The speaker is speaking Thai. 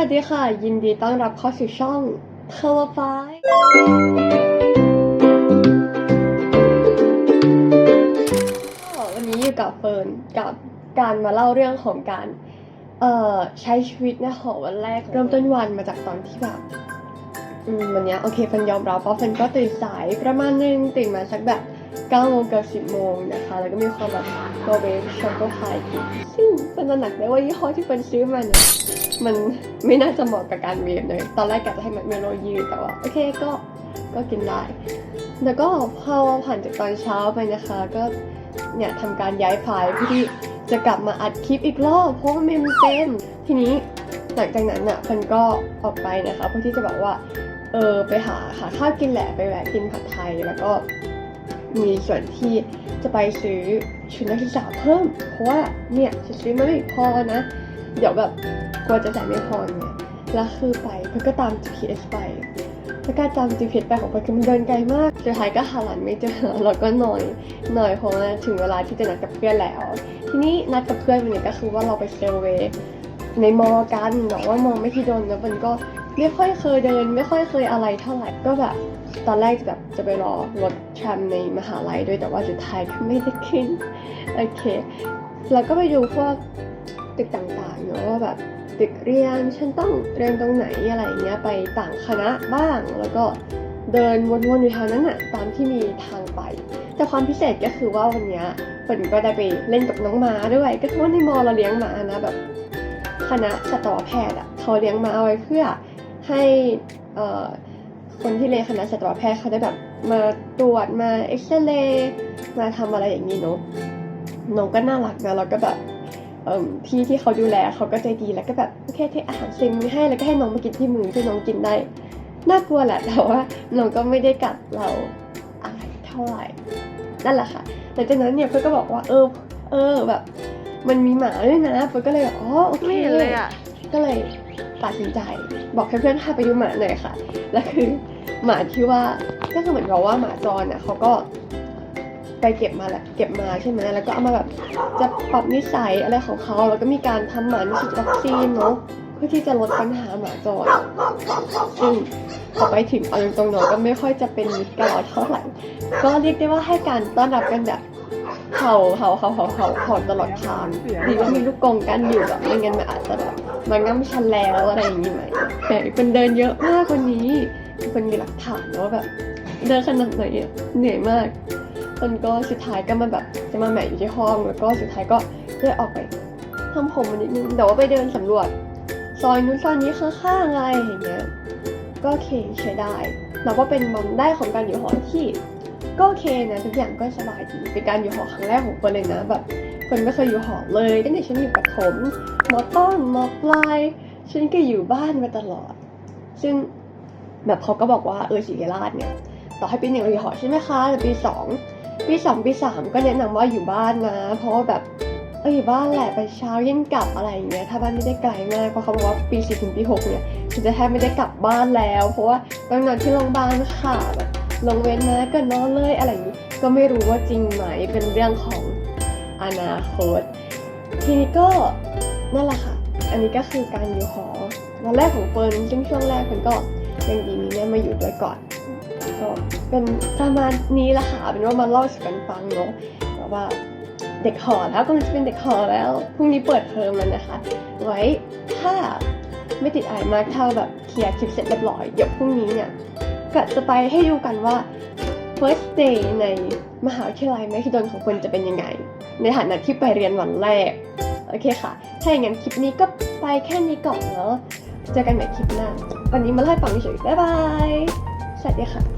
วัสดีค่ะ ยินดีต้อนรับเข้าสู่ช่อง c o l o r f y วันนี้อยู่กับเฟิร์นกับการมาเล่าเรื่องของการเอ่อใช้ชีวิตในหอวันแรก เริ่มต้นวันมาจากตอนที่แบบอืมวันนี้โอเคเฟิร์นยอมรับว่าเฟิร์นก็ตื่นสายประมาณนึงตื่นมาสักแบบ9โมงเกือบ10โมงนะคะ แล้วก็มีความแบบตัวเบช็อกโกพายกินซึ่งเป็นตระหนักได้ว่ายี่ห้อที่เฟิร์นซื้อมาเนี่ย มันไม่น่าจะเหมาะกับการเวฟเลย ตอนแรกกะจะให้มันเมโลยืดแต่ว่า โอเคก็ก็กินได้ แล้วก็พอผ่านจากตอนเช้าไปนะคะ ก็เนี่ยทำการย้ายไฟล์เพื่อที่จะกลับมาอัดคลิปอีกรอบเพราะว่าเมมเต็ม ทีนี้หลังจากนั้นอะมันก็ออกไปนะคะเพื่อที่จะแบบว่าเออไปหาหาข้าวกินแหละไปแวะกินผัดไทยแล้วก็มีส่วนที่จะไปซื้อชุดนักศึกษาเพิ่ม เพราะว่าเนี่ยจะซื้อมาไม่พอนะ เดี๋ยวแบบกลัวจะจ่ายไม่พอไงแล้วคือไปเพื่อก็ตาม GPS ไปแล้วการตาม GPS ไปของเพื่อนคือมันเดินไกลมากสุดท้ายก็หาหลานไม่เจอแล้วก็หน่อยหน่อยเพราะว่าถึงเวลาที่จะนัดกับเพื่อนแล้ว ทีนี้นัดกับเพื่อนวันนี้ก็คือว่าเราไปเซอร์เวยในมอกันแต่ว่ามอไม่ที่โดนแล้วมันก็ไม่ค่อยเคยเดินไม่ค่อยเคยอะไรเท่าไหร่ก็แบบตอนแรกแบบจะไปรอรถแทรมในมหาลัยด้วยแต่ว่าสุดท้ายก็ไม่ได้ขึ้นโอเค แล้วก็ไปดูพวก ตึกต่างๆเนอะว่าแบบตึกเรียนฉันต้องเรียนตรงไหนอะไรเงี้ยไปต่างคณะบ้าง แล้วก็เดินวนๆอยู่แถวนั้นอะตามที่มีทางไป แต่ความพิเศษก็คือว่าวันเนี้ยฝนก็ได้ไปเล่นกับน้องหมาด้วย ก็คือว่าในมอเราเลี้ยงหมานะแบบคณะสัตวแพทย์อะเขาเลี้ยงหมาเอาไว้เพื่อให้คนที่เรียนคณะสัตวแพทย์เขาได้แบบมาตรวจมาเอ็กซเรย์มาทำอะไรอย่างนี้เนอะน้องก็น่ารักนะแล้วก็แบบ เอิ่มพี่ที่เขาดูแลเขาก็ใจดีแล้วก็แบบโอเคเทอาหารเซ็นให้แล้วก็ให้น้องมากินที่มือที่น้องกินได้น่ากลัวแหละแต่ว่าน้องก็ไม่ได้กัดเราอะไรเท่าไหร่นั่นแหละค่ะหลังจากนั้นเนี่ยเพื่อนก็บอกว่าเออเออแบบ มันมีหมาด้วยนะเพื่อนก็เลยแบอกอ๋อโอเคเลยอะก็เลยตัดสินใจ บอกให้เพื่อนพาไปดูหมาหน่อยค่ะ แล้วคือหมาที่ว่าก็คือเหมือนกับว่าหมาจรอะเขาก็ เก็บมาแหละเก็บมาใช่ไหมแล้วก็เอามาแบบจะปรับนิสัยอะไรของเขาแล้วก็มีการทำหมันฉีดวัคซีนเนาะเพื่อที่จะลดปัญหาหมาจรซึ่งพอไปถึงเอาตรงๆเนาะก็ไม่ค่อยจะเป็นมิตรกับเราเท่าไหร่ก็เรียกได้ว่าให้การต้อนรับกันแบบเห่าเห่าเห่าเห่าเห่าเห่าตลอดทางดีว่ามีลูกกงกันอยู่แบบไม่งั้นมันอาจจะแบบมันง่ำชันแล้วอะไรอย่างนี้ไหมแต่คนเดินเยอะมากกว่านี้คนมีหลักฐานว่าแบบเดินขนาดไหนอะเหนื่อยมาก มันก็สุดท้ายก็มาแบบจะมาแหมะอยู่ที่ห้อง แล้วก็สุดท้ายก็ได้ออกไปทำผมนิดนึงแต่ว่าไปเดินสำรวจ ซอยนู้นซอยนี้ข้างๆอะไรอย่างเงี้ยก็โอเคใช้ได้แล้วก็เป็นมันได้ของการอยู่หอที่ ก็โอเคนะทุกอย่างก็สบายดีเป็นการอยู่หอครั้งแรกของคนเลยนะแบบคนไม่เคยอยู่หอเลยตั้งแต่ฉันอยู่ประถมมอต้นมอปลายฉันก็อยู่บ้านมาตลอด ซึ่งแบบเขาก็บอกว่าเออศิริราชเนี่ยต่อให้ปีหนึ่งเราอยู่หอใช่ไหมคะแต่ปีสอง ปีสองปีสามก็แนะนำว่าอยู่บ้านนะ เพราะว่าแบบเอออยู่บ้านแหละไปเช้าเย็นกลับอะไรอย่างเงี้ยถ้าบ้านไม่ได้ไกลมากเพราะเขาบอกว่าปีสี่ถึงปีหกเนี่ยฉันจะแทบไม่ได้กลับบ้านแล้ว เพราะว่าต้องนอนที่โรงพยาบาลค่ะแบบลงเว้นนะก็นอนเลยอะไรอย่างนี้ก็ไม่รู้ว่าจริงไหมเป็นเรื่องของอนาคต ทีนี้ก็นั่นแหละค่ะ อันนี้ก็คือการอยู่หอวันแรกของเฟิร์นซึ่งช่วงแรกเฟิร์นก็ยังดีมีเนี่ยมาอยู่ด้วยก่อนก็ เป็นประมาณนี้ละค่ะเป็นว่ามาเล่าสู่กันฟังเนาะแบบว่าเด็กหอแล้วก็จะเป็นเด็กหอแล้วพรุ่งนี้เปิดเทอมแล้วนะคะ ไว้ถ้าไม่ติดอะไรมากถ้าแบบเคลียร์คลิปเสร็จเรียบร้อยเดี๋ยวพรุ่งนี้เนี่ยก็จะไปให้ดูกันว่า first day ในมหาวิทยาลัยแมหิดลของคุณจะเป็นยังไง ในฐานะที่ไปเรียนวันแรก โอเคค่ะ ถ้าอย่างนั้นคลิปนี้ก็ไปแค่นี้ก่อนเนาะเจอกันใหม่คลิปหน้า วันนี้มาเล่าให้ฟังเฉยๆบ๊ายบาย สวัสดีค่ะ